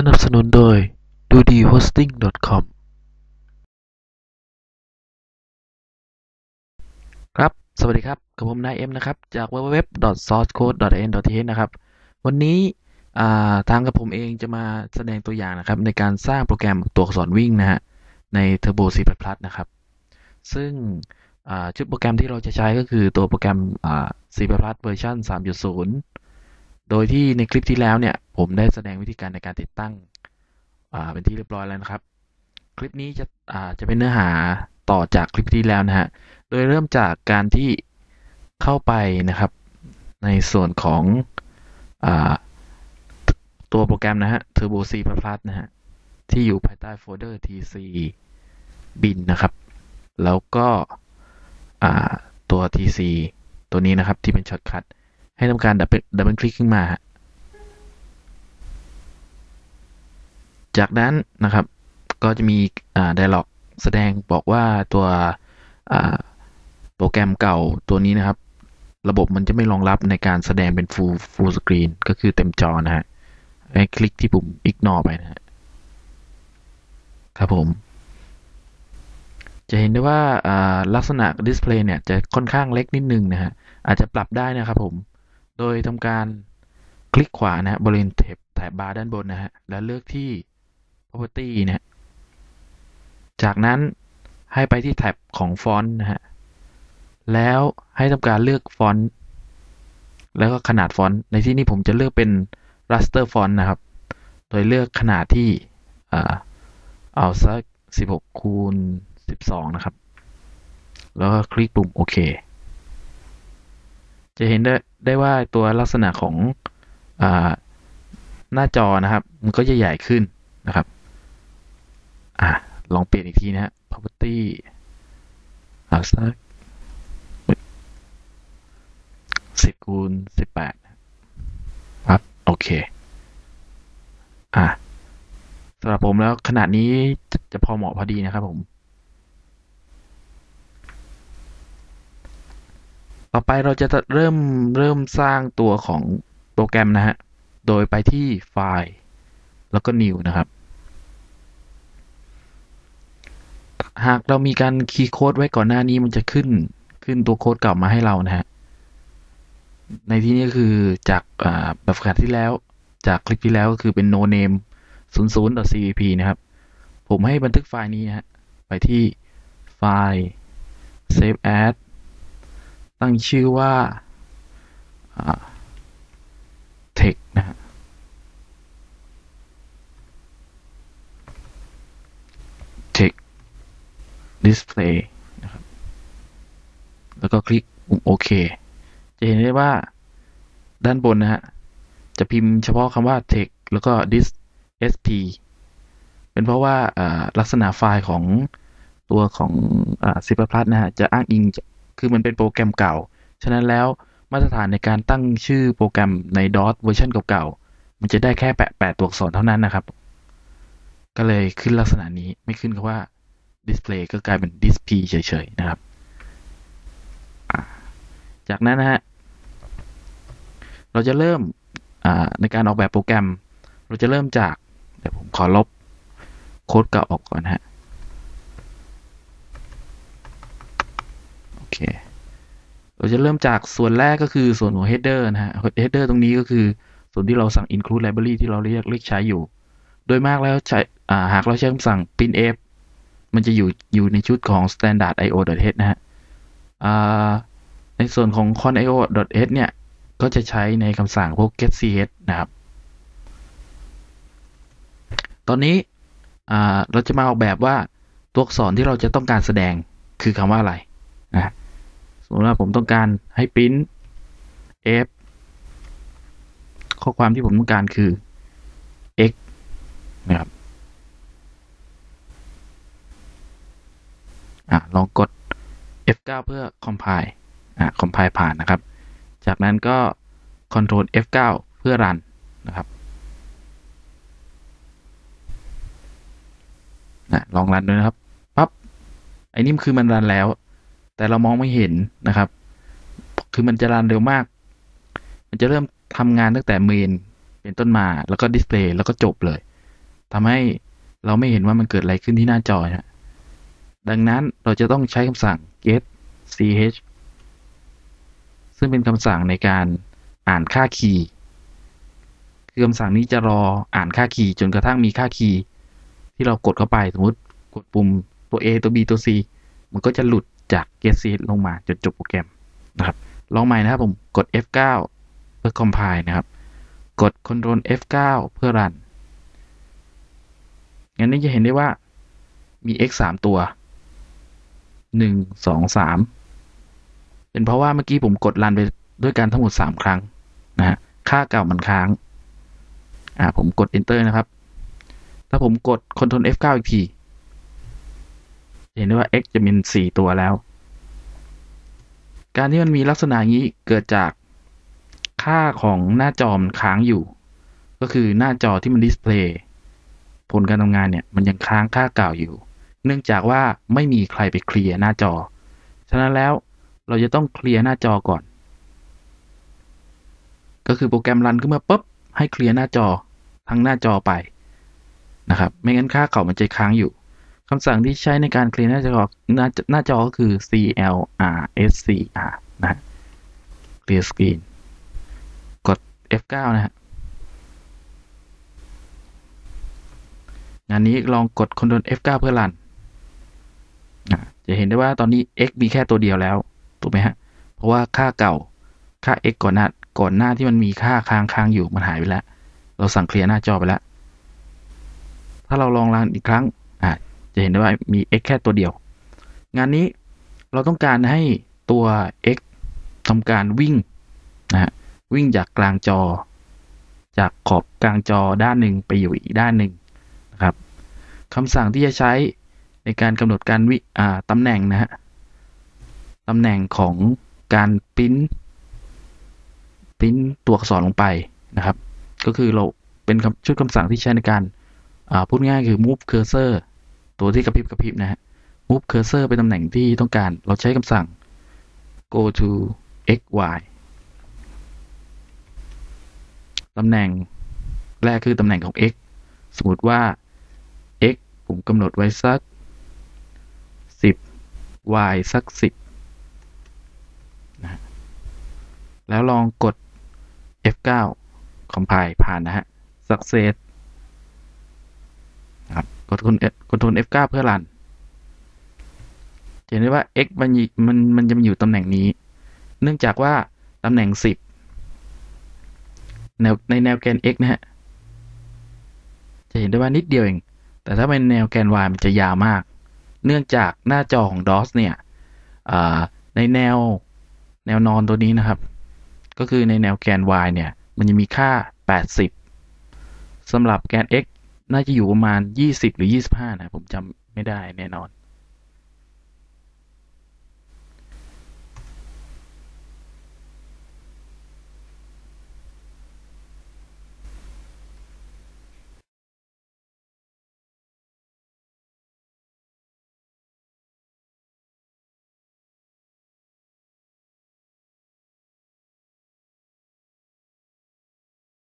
สนับสนุนโดยดูดีโฮสติ้ง .com ครับ สวัสดีครับ กับผมนายเอ็มนะครับ จาก www.sourcecode.in.th นะครับ วันนี้ทางกับผมเองจะมาแสดงตัวอย่างนะครับ ในการสร้างโปรแกรมตัวอักษรวิ่งนะฮะ ใน Turbo C++ นะครับ ซึ่งชุดโปรแกรมที่เราจะใช้ก็คือตัวโปรแกรม C++ เวอร์ชัน3.0 โดยที่ในคลิปที่แล้วเนี่ย ผมได้แสดงวิธีการในการติดตั้งเป็นที่เรียบร้อยแล้วนะครับ คลิปนี้จะจะเป็นเนื้อหาต่อจากคลิปที่แล้วนะฮะ โดยเริ่มจากการที่เข้าไปนะครับ ในส่วนของอตัวโปรแกรมนะฮะ Turbo C++ นะฮะ ที่อยู่ภายใต้โฟลเดอร์ tc bin นะครับ แล้วก็ตัว tc ตัวนี้นะครับที่เป็นช็อตคัทให้ทำการดับเบิลคลิกขึ้นมาฮะ จากนั้นนะครับก็จะมีอ่า dialog แสดงบอกว่าตัวอ่าโปรแกรมเก่าตัวนี้นะครับ ระบบมันจะไม่รองรับในการแสดงเป็น full full screen ก็คือเต็มจอนะฮะให้คลิกที่ปุ่ม ignore ไปนะฮะครับผม จะเห็นได้ว่าลักษณะ display เนี่ย จะค่อนข้างเล็กนิดนึงนะฮะ อาจจะปรับได้นะครับผม โดยทำการคลิกขวานะฮะบริเวณแถบแถบบาร์ด้านบนนะฮะ แล้วเลือกที่ property นะจากนั้นให้ไปที่แท็บของฟอนต์นะฮะ แล้วให้ทำการเลือกฟอนต์ แล้วก็ขนาดฟอนต์ ในที่นี้ผมจะเลือกเป็น raster font นะครับ โดยเลือกขนาดที่เอาสัก 16 คูณ 12 นะครับ แล้วก็คลิกปุ่มโอเค จะเห็นได้ได้ว่าตัวลักษณะของอหน้าจอนะครับ มันก็จะใหญ่ขึ้นนะครับ ลองเปลี่ยนอีกทีนะฮะ property เอาสักสิบคูณสิบแปดครับ โอเค อะสำหรับผมแล้วขนาดนี้จะพอเหมาะพอดีนะครับผม ต่อไปเราจะเริ่มเริ่มสร้างตัวของโปรแกรมนะฮะ โดยไปที่ไฟล์ แล้วก็ new นะครับ หากเรามีการคีย์โค้ดไว้ก่อนหน้านี้มันจะขึ้นขึ้นตัวโค้ดเก่ามาให้เรานะฮะ ในที่นี้คือจากแบบฝึกหัดที่แล้ว จากคลิปที่แล้วก็คือเป็น no name 00.cpp นะครับ ผมให้บันทึกไฟล์นี้ฮะ ไปที่ไฟล์ save as ตั้งชื่อว่า text นะฮะ text display นะครับ แล้วก็คลิกปุ่มโอเค จะเห็นได้ว่าด้านบนนะฮะ จะพิมพ์เฉพาะคำว่า text แล้วก็ dis sp เป็นเพราะว่าลักษณะไฟล์ของตัวของ C++ นะฮะ จะอ้างอิง คือมันเป็นโปรแกรมเก่า ฉะนั้นแล้วมาตรฐานในการตั้งชื่อโปรแกรมใน DOS เวอร์ชันเก่าๆ มันจะได้แค่แปะแปดตัวอักษรเท่านั้นนะครับ ก็เลยขึ้นลักษณะนี้ไม่ขึ้นคำว่า display ก็กลายเป็น disp เฉยๆนะครับ จากนั้นนะฮะ เราจะเริ่มในการออกแบบโปรแกรม เราจะเริ่มจาก เดี๋ยวผมขอลบโค้ดเก่าออกก่อนฮะ โอเค เราจะเริ่มจากส่วนแรกก็คือส่วนของ header นะฮะ header ตรงนี้ก็คือส่วนที่เราสั่ง include library ที่เราเรียกเรียกใช้อยู่ โดยมากแล้วใช้หากเราใช้คำสั่ง printf มันจะอยู่อยู่ในชุดของ standard io.h นะฮะในส่วนของ con.io.h เนี่ย ก็จะใช้ในคำสั่งพวก getch นะครับ ตอนนี้เราจะมาออกแบบว่าตัวอักษรที่เราจะต้องการแสดงคือคำว่าอะไรนะสมมติว่าผมต้องการให้ปริ้น f ข้อความที่ผมต้องการคือ x นะครับอะ ลองกด F9 เพื่อ compile อะ compile ผ่านนะครับ จากนั้นก็ control F9 เพื่อ run นะครับนะลองรันด้วยนะครับปั๊บไอ้นี่คือมันรันแล้ว แต่เรามองไม่เห็นนะครับ คือมันจะรันเร็วมาก มันจะเริ่มทำงานตั้งแต่เมนเป็นต้นมาแล้วก็ดิสเพลย์แล้วก็จบเลยทำให้เราไม่เห็นว่ามันเกิดอะไรขึ้นที่หน้าจอนะ ดังนั้นเราจะต้องใช้คำสั่ง get ch ซึ่งเป็นคำสั่งในการอ่านค่าคีย์คือคำสั่งนี้จะรออ่านค่าคีย์จนกระทั่งมีค่าคีย์ที่เรากดเข้าไปสมมติกดปุ่มตัว A ตัว B ตัว C มันก็จะหลุดจาก get ch ลงมาจนจบโปรแกรมนะครับลองใหม่นะครับผมกด F9 เพื่อ compile นะครับ กด Ctrl F9 เพื่อ run งั้นนี่จะเห็นได้ว่ามี x 3 ตัว หนึ่งสองสามเป็นเพราะว่าเมื่อกี้ผมกดรันไปด้วยกันทั้งหมดสามครั้งนะฮะค่าเก่ามันค้าง อ่า ผมกด enter นะครับ ถ้าผมกด Ctrl F9 อีกที เห็นได้ว่า x จะมีสี่ตัวแล้ว การที่มันมีลักษณะนี้เกิดจากค่าของหน้าจอมันค้างอยู่ ก็คือหน้าจอที่มันดิสเพลย์ผลการทำงานเนี่ย มันยังค้างค่าเก่าอยู่ เนื่องจากว่าไม่มีใครไปเคลียร์หน้าจอ ฉะนั้นแล้วเราจะต้องเคลียร์หน้าจอก่อน ก็คือโปรแกรมรันขึ้นมาปุ๊บให้เคลียร์หน้าจอทั้งหน้าจอไปนะครับ ไม่งั้นค่าเก่ามันจะค้างอยู่คำสั่งที่ใช้ในการเคลียร์หน้าจอหน้าหน้าจอก็คือ clrscr นะ clear screen กด F9 นะฮะงานนี้ลองกด Ctrl F9 เพื่อรัน จะเห็นได้ว่าตอนนี้ x มีแค่ตัวเดียวแล้วถูกไหมฮะ เพราะว่าค่าเก่าค่า x ก่อนหน้าก่อนหน้าที่มันมีค่าค้างค้างอยู่มันหายไปแล้ว เราสั่งเคลียร์หน้าจอไปแล้ว ถ้าเราลองรันอีกครั้งอ่าจะเห็นได้ว่ามี x แค่ตัวเดียว งานนี้เราต้องการให้ตัว x ทำการวิ่งนะฮะวิ่งจากกลางจอ จากขอบกลางจอด้านหนึ่งไปอยู่อีกด้านหนึ่งนะครับคำสั่งที่จะใช้ ในการกำหนดการวิอ่าตำแหน่งนะฮะตำแหน่งของการพิมพ์พิมพ์ตัวอักษรลงไปนะครับ ก็คือเราเป็นชุดคำสั่งที่ใช้ในการอ่าพูดง่ายคือ move cursor ตัวที่กระพริบกระพริบนะฮะ move cursor ไปตำแหน่งที่ต้องการเราใช้คำสั่ง go to x y ตำแหน่งแรกคือตำแหน่งของ x สมมติว่า x ผมกำหนดไว้สัก y สัก 10นะแล้วลองกด F9 compile ผ่านนะฮะ success นะครับกด Ctrl F9 เพื่อรันเห็นได้ว่า x มันมันมันจะมาอยู่ตำแหน่งนี้ เนื่องจากว่าตำแหน่ง 10แนวในแนวแกน x นะฮะ จะเห็นได้ว่านิดเดียวเอง แต่ถ้าเป็นแนวแกน y มันจะยาวมาก เนื่องจากหน้าจอของ DOS เนี่ยในแนวแนวนอนตัวนี้นะครับ ก็คือในแนวแกน y เนี่ย มันจะมีค่า 80สำหรับแกน x น่าจะอยู่ประมาณ 20 หรือ 25 นะ ผมจำไม่ได้แน่นอน